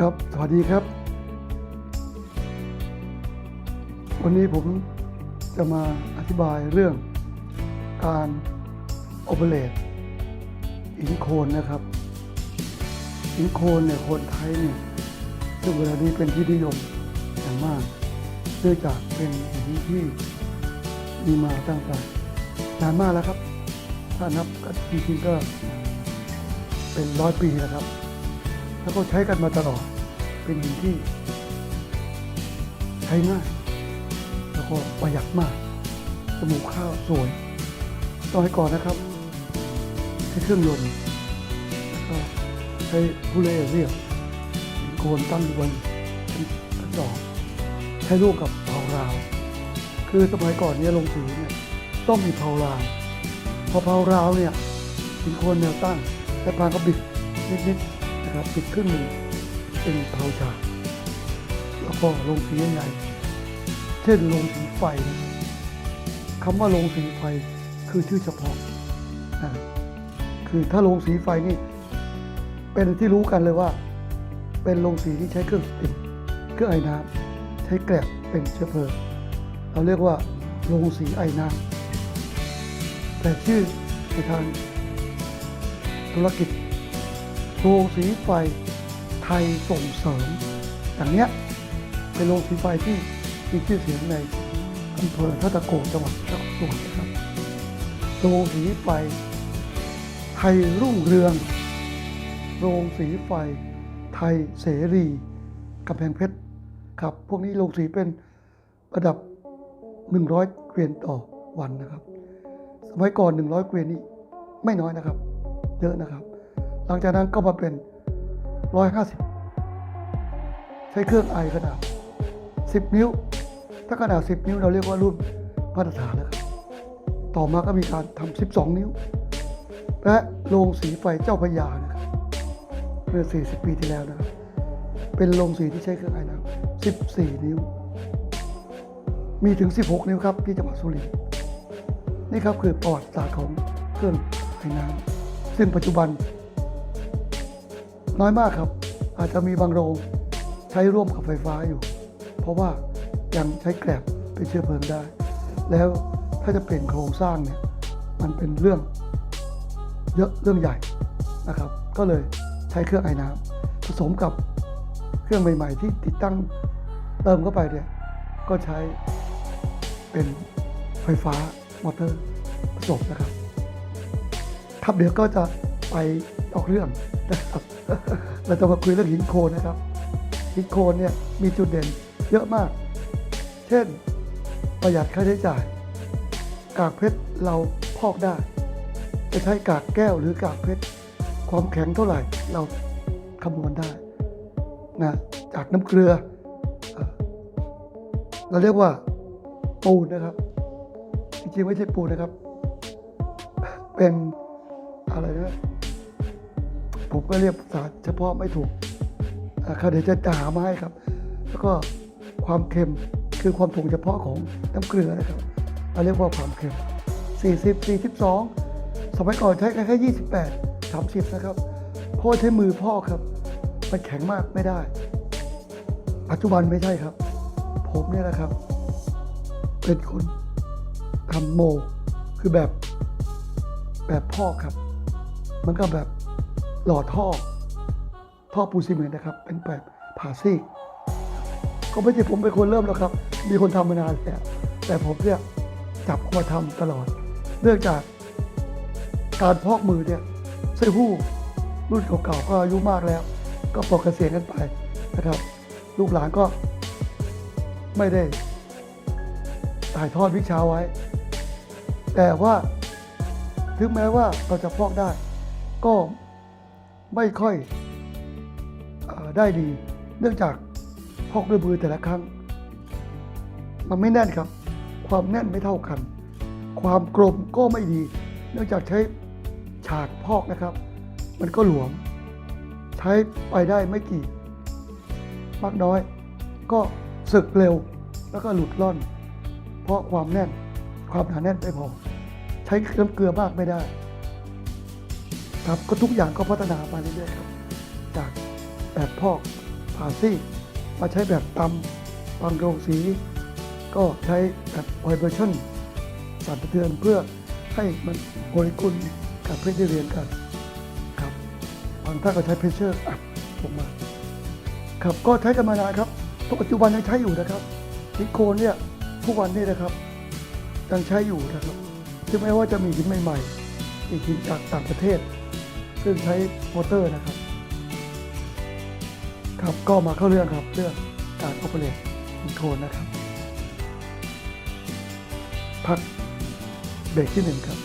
ครับ สวัสดีครับ วันนี้ผมจะมาอธิบายเรื่องการโอเปเรตหินโคนนะครับหินโคนเนี่ยคนไทยเนี่ยซึ่งเวลานี้เป็นที่นิยมอย่างมากเนื่องจากเป็นหินที่มีมาตั้งแต่นานมากแล้วครับ ถ้านับก็จริงๆก็เป็นร้อยปีแล้วครับ แล้วก็ใช้กันมาตลอด เป็นหินที่ ใช้ง่าย แล้วก็ประหยัดมาก จมูกข้าวสวยตอนก่อนนะครับ ใช้เครื่องยนต์แล้วก็ใช้ผู้เล่เรียบหินโคนตั้งอยู่บนกระจอกใช้ร่วมกับเผาราว คือสมัยก่อนเนี่ยลงสีเนี่ยต้องมีเผาราว พอเผาราวเนี่ยหินโคนแนวตั้งแต่พานก็บิดนิดๆนะครับบิดครึ่งหนึ่ง เป็นเผาฉากแล้วก็ลงสีใหญ่เช่นลงสีไฟนะคำว่าลงสีไฟคือชื่อเฉพาะคือถ้าลงสีไฟนี่ เป็นที่รู้กันเลยว่า เป็นโรงสีที่ใช้เครื่องสติมเครื่องไอ้น้ำใช้แกลบเป็นเชื้อเพลิงเราเรียกว่าโรงสีไอ้น้ำแต่ชื่อในทางธุรกิจโรงสีไฟ ไทยส่งเสริม อย่างเนี้ยเป็นโรงสีไฟที่มีชื่อเสียงในอำเภอท่าตะโกจังหวัดนครสวรรค์นะครับโรงสีไฟไทยรุ่งเรือง โรงสีไฟไทยเสรีกำแพงเพชรครับ พวกนี้โรงสีเป็นระดับ 100 เกวียนต่อวันนะครับ สมัยก่อน 100 เกวียนนี่ไม่น้อยนะครับ เยอะนะครับ หลังจากนั้นก็มาเป็น 150 ใช้เครื่องไอขนาด 10 นิ้ว ถ้าขนาด 10 นิ้วเราเรียกว่ารุ่นมาตรฐานแล้วต่อมาก็มีการทำ12 นิ้ว และโรงสีไฟเจ้าพยานะครับเมื่อ 40 ปีที่แล้วนะครับเป็นโรงสีที่ใช้เครื่องไอน้ำ14 นิ้ว มีถึง 16 นิ้วครับที่จังหวัดสุรินทร์นี่ครับคือประวัติศาสตร์ของเครื่องไอน้ำซึ่งปัจจุบัน น้อยมากครับ อาจจะมีบางโรงใช้ร่วมกับไฟฟ้าอยู่ เพราะว่ายังใช้แกลบเป็นเชื้อเพลิงได้ แล้วถ้าจะเปลี่ยนโครงสร้างเนี่ยมันเป็นเรื่องเยอะเรื่องใหญ่นะครับ ก็เลยใช้เครื่องไอ้น้ำผสมกับเครื่องใหม่ ๆ ที่ติดตั้งเติมเข้าไปเนี่ยก็ใช้เป็นไฟฟ้ามอเตอร์ผสมนะครับทับเดี๋ยวก็จะไป ออกเรื่องนะครับเราจะมาคุยเรื่องหินโคนนะครับ หินโคนเนี่ยมีจุดเด่นเยอะมาก เช่น ประหยัดค่าใช้จ่าย กากเพชรเราพอกได้ จะใช้กากแก้วหรือกากเพชรความแข็งเท่าไหร่เราคำนวณได้นะจากน้ำเกลือเอ่อเราเรียกว่าปูนนะครับ จริงๆไม่ใช่ปูนนะครับ เป็นอะไรนะ ผมก็เรียกภาษาเฉพาะไม่ถูกอ่าเขาเดี๋ยวจะหามาให้ครับ แล้วก็ความเค็มคือความถ่วงเฉพาะของน้ำเกลือนะครับเราเรียกว่าความเค็ม 40 42 สมัยก่อนใช้แค่ 28 30 นะครับเพราะว่าใช้มือพ่อครับ มันแข็งมากไม่ได้ ปัจจุบันไม่ใช่ครับ ผมเนี่ยนะครับ เป็นคนทำโม คือแบบแบบพ่อครับ มันก็แบบ หล่อท่อ ท่อปูซีเมนต์นะครับ เป็นแบบผ่าซีกก็ไม่ใช่ผมเป็นคนเริ่มแล้วครับ มีคนทำมานานแล้วแต่ผมเนี่ยจับมาทำตลอด เนื่องจากการพอกมือเนี่ยเสื้อผู้รุ่นเก่าๆก็อายุมากแล้ว ก็ปลดเกษียณกันไปนะครับ ลูกหลานก็ไม่ได้ถ่ายทอดวิชาไว้ แต่ว่าถึงแม้ว่าเราจะพอกได้ ก็ ไม่ค่อยอได้ดี เนื่องจากพอกด้วยมือแต่ละครั้ง มันไม่แน่นครับ ความแน่นไม่เท่ากัน ความกลมก็ไม่ดี เนื่องจากใช้ฉากพอกนะครับ มันก็หลวม ใช้ไปได้ไม่กี่มากน้อย ก็สึกเร็วแล้วก็หลุดล่อน เพราะความแน่นความหนาแน่นไม่พอ ใช้น้ำเกลือมากไม่ได้ ครับก็ทุกอย่างก็พัฒนามาเรื่อยๆครับ จากแบบพอกผ่าซีกมาใช้แบบตำบางโรงสี ก็ใช้แบบไวเบอร์ชั่นสั่นสะเทือนเพื่อให้มันโมเลกุลกับเพชรได้เรียนกันครับบางท่านก็ใช้เพชเชอร์อัดลงมาครับก็ใช้กันมานานครับปัจจุบันยังใช้อยู่นะครับซิโคนเนี่ยทุกวันนี้นะครับยังใช้อยู่นะครับถึงแม้ว่าจะมีหินใหม่ๆอีกหินจากต่างประเทศ ซึ่งใช้มอเตอร์นะครับ ครับก็มาเข้าเรื่องครับเรื่องการโอเปเรตซิลิโคนนะครับ พักเบรกที่หนึ่งครับ